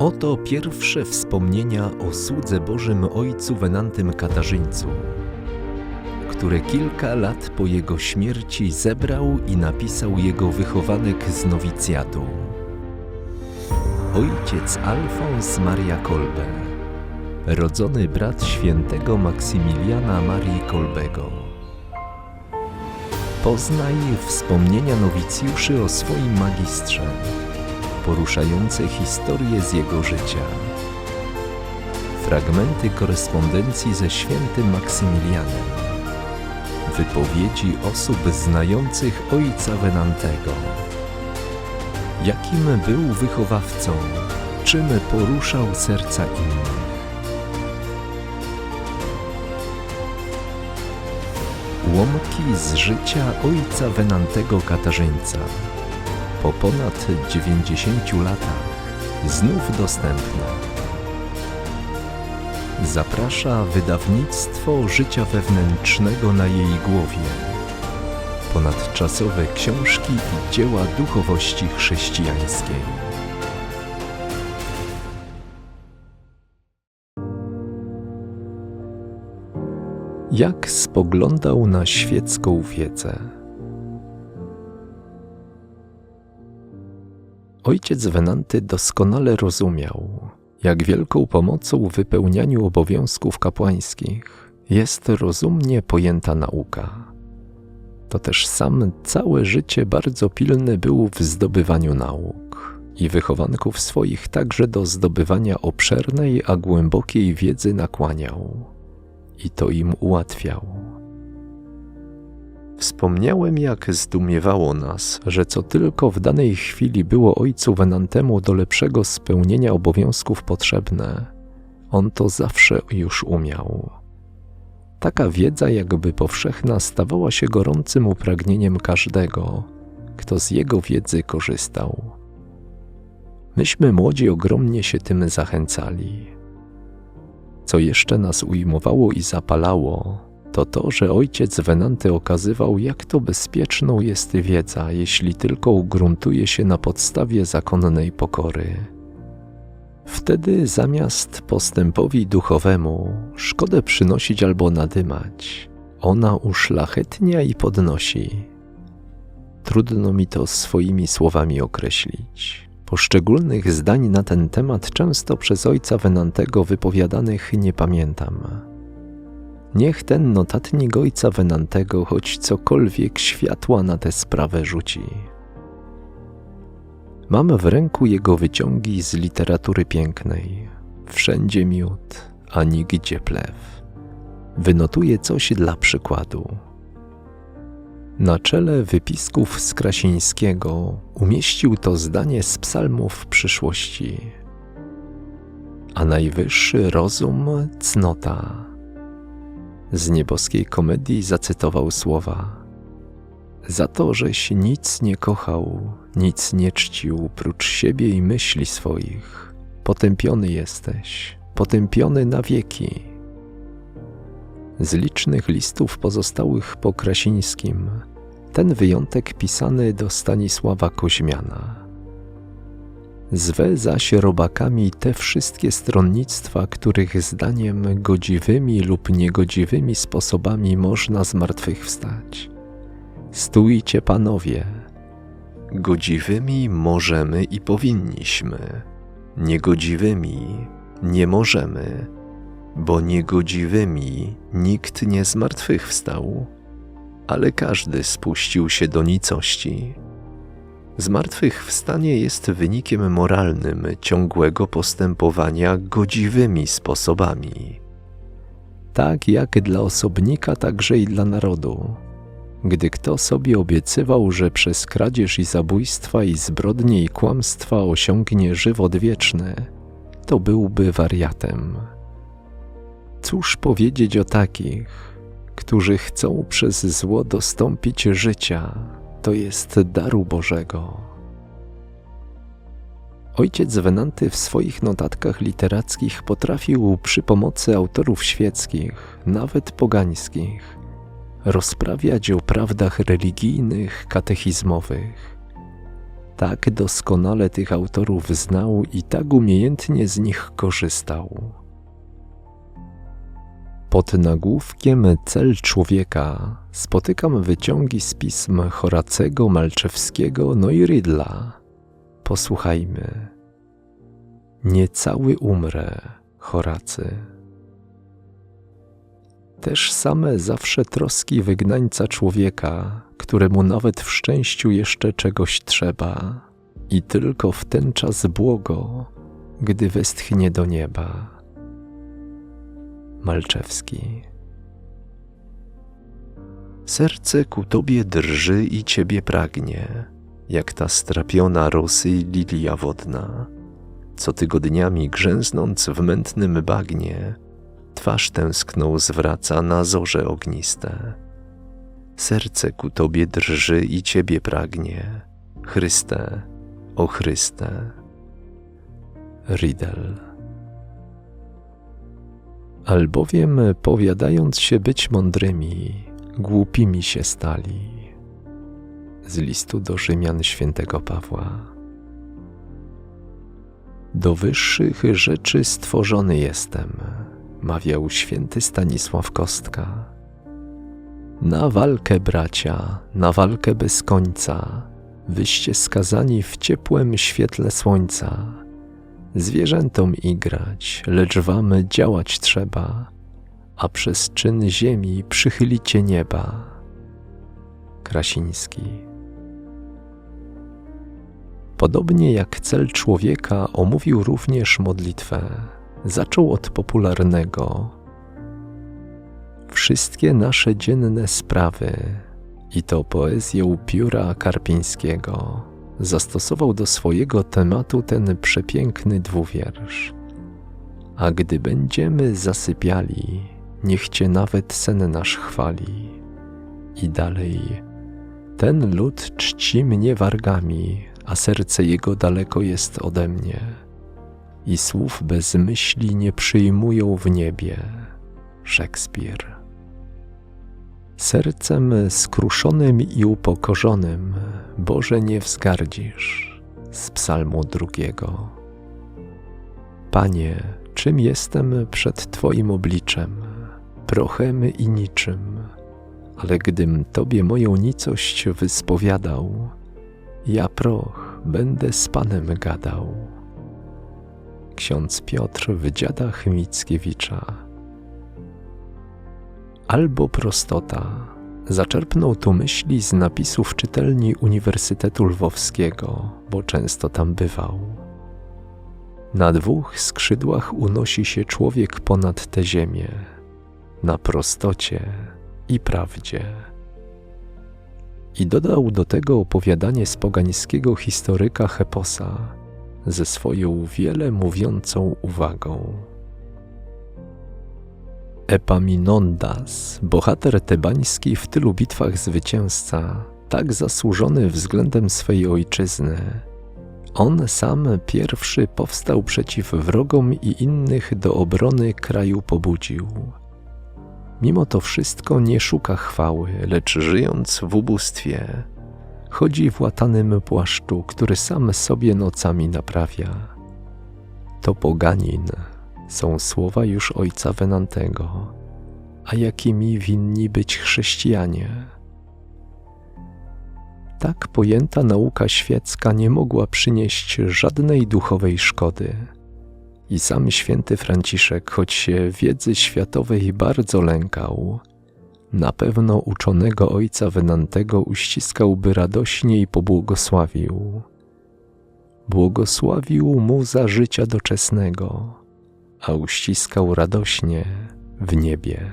Oto pierwsze wspomnienia o słudze Bożym Ojcu Wenantym Katarzyńcu, które kilka lat po jego śmierci zebrał i napisał jego wychowanek z nowicjatu. Ojciec Alfons Maria Kolbe, rodzony brat świętego Maksymiliana Marii Kolbego. Poznaj wspomnienia nowicjuszy o swoim magistrze, poruszające historię z jego życia. Fragmenty korespondencji ze świętym Maksymilianem. Wypowiedzi osób znających ojca Wenantego. Jakim był wychowawcą, czym poruszał serca innych. Łomki z życia ojca Wenantego Katarzyńca. Po ponad 90 latach znów dostępne. Zaprasza wydawnictwo życia wewnętrznego na jej głowie. Ponadczasowe książki i dzieła duchowości chrześcijańskiej. Jak spoglądał na świecką wiedzę. Ojciec Wenanty doskonale rozumiał, jak wielką pomocą w wypełnianiu obowiązków kapłańskich jest rozumnie pojęta nauka. To też sam całe życie bardzo pilny był w zdobywaniu nauk i wychowanków swoich także do zdobywania obszernej, a głębokiej wiedzy nakłaniał i to im ułatwiał. Wspomniałem, jak zdumiewało nas, że co tylko w danej chwili było ojcu Wenantemu do lepszego spełnienia obowiązków potrzebne, on to zawsze już umiał. Taka wiedza, jakby powszechna, stawała się gorącym upragnieniem każdego, kto z jego wiedzy korzystał. Myśmy młodzi ogromnie się tym zachęcali. Co jeszcze nas ujmowało i zapalało, to to, że ojciec Wenanty okazywał, jak to bezpieczną jest wiedza, jeśli tylko ugruntuje się na podstawie zakonnej pokory. Wtedy zamiast postępowi duchowemu szkodę przynosić albo nadymać, ona uszlachetnia i podnosi. Trudno mi to swoimi słowami określić. Poszczególnych zdań na ten temat często przez ojca Wenantego wypowiadanych nie pamiętam Niech ten notatnik ojca Wenantego choć cokolwiek światła na tę sprawę rzuci. Mam w ręku jego wyciągi z literatury pięknej. Wszędzie miód, a nigdzie plew. Wynotuję coś dla przykładu. Na czele wypisków z Krasińskiego umieścił to zdanie z psalmów przyszłości. A najwyższy rozum cnota z nieboskiej komedii zacytował słowa: Za to, żeś nic nie kochał, nic nie czcił prócz siebie i myśli swoich, potępiony jesteś, potępiony na wieki. Z licznych listów pozostałych po Krasińskim, ten wyjątek pisany do Stanisława Koźmiana. Zwe zaś robakami te wszystkie stronnictwa, których zdaniem godziwymi lub niegodziwymi sposobami można zmartwychwstać. Stójcie, panowie. Godziwymi możemy i powinniśmy, niegodziwymi nie możemy, bo niegodziwymi nikt nie zmartwychwstał, ale każdy spuścił się do nicości Zmartwychwstanie jest wynikiem moralnym ciągłego postępowania godziwymi sposobami. Tak jak dla osobnika, także i dla narodu. Gdy kto sobie obiecywał, że przez kradzież i zabójstwa i zbrodnie i kłamstwa osiągnie żywot wieczny, to byłby wariatem. Cóż powiedzieć o takich, którzy chcą przez zło dostąpić życia, to jest daru Bożego. Ojciec Wenanty w swoich notatkach literackich potrafił przy pomocy autorów świeckich, nawet pogańskich, rozprawiać o prawdach religijnych, katechizmowych. Tak doskonale tych autorów znał i tak umiejętnie z nich korzystał. Pod nagłówkiem Cel człowieka spotykam wyciągi z pism Horacego, Malczewskiego, no i Rydla. Posłuchajmy. Niecały umrę, Horacy. Też same zawsze troski wygnańca człowieka, któremu nawet w szczęściu jeszcze czegoś trzeba, i tylko w ten czas błogo, gdy westchnie do nieba. Malczewski. Serce ku tobie drży i ciebie pragnie, jak ta strapiona rosy lilia wodna, co tygodniami grzęznąc w mętnym bagnie, twarz tęskną zwraca na zorze ogniste. Serce ku tobie drży i ciebie pragnie, Chryste, o Chryste. Riddle albowiem powiadając się być mądrymi, głupimi się stali. Z listu do Rzymian świętego Pawła. Do wyższych rzeczy stworzony jestem, mawiał święty Stanisław Kostka. Na walkę, bracia, na walkę bez końca, wyście skazani w ciepłym świetle słońca Zwierzętom igrać, lecz wam działać trzeba, a przez czyn ziemi przychylicie nieba. Krasiński. Podobnie jak cel człowieka omówił również modlitwę. Zaczął od popularnego. Wszystkie nasze dzienne sprawy, i to poezję pióra Karpińskiego, zastosował do swojego tematu ten przepiękny dwuwiersz. A gdy będziemy zasypiali, niech Cię nawet sen nasz chwali. I dalej, ten lud czci mnie wargami, a serce jego daleko jest ode mnie. I słów bez myśli nie przyjmują w niebie. Szekspir. Sercem skruszonym i upokorzonym Boże nie wzgardzisz z psalmu drugiego. Panie, czym jestem przed Twoim obliczem, prochem i niczym, ale gdym Tobie moją nicość wyspowiadał, ja proch będę z Panem gadał. Ksiądz Piotr w dziadach Mickiewicza albo prostota. Zaczerpnął tu myśli z napisów czytelni Uniwersytetu Lwowskiego, bo często tam bywał. Na dwóch skrzydłach unosi się człowiek ponad tę ziemię, na prostocie i prawdzie. I dodał do tego opowiadanie z pogańskiego historyka Heposa ze swoją wiele mówiącą uwagą. Epaminondas, bohater tebański w tylu bitwach zwycięzca, tak zasłużony względem swej ojczyzny. On sam pierwszy powstał przeciw wrogom i innych do obrony kraju pobudził. Mimo to wszystko nie szuka chwały, lecz żyjąc w ubóstwie, chodzi w łatanym płaszczu, który sam sobie nocami naprawia. To poganin, są słowa już ojca Venantego, a jakimi winni być chrześcijanie. Tak pojęta nauka świecka nie mogła przynieść żadnej duchowej szkody. I sam święty Franciszek, choć się wiedzy światowej bardzo lękał, na pewno uczonego ojca Venantego uściskałby radośnie i pobłogosławił. Błogosławił mu za życia doczesnego, a uściskał radośnie w niebie.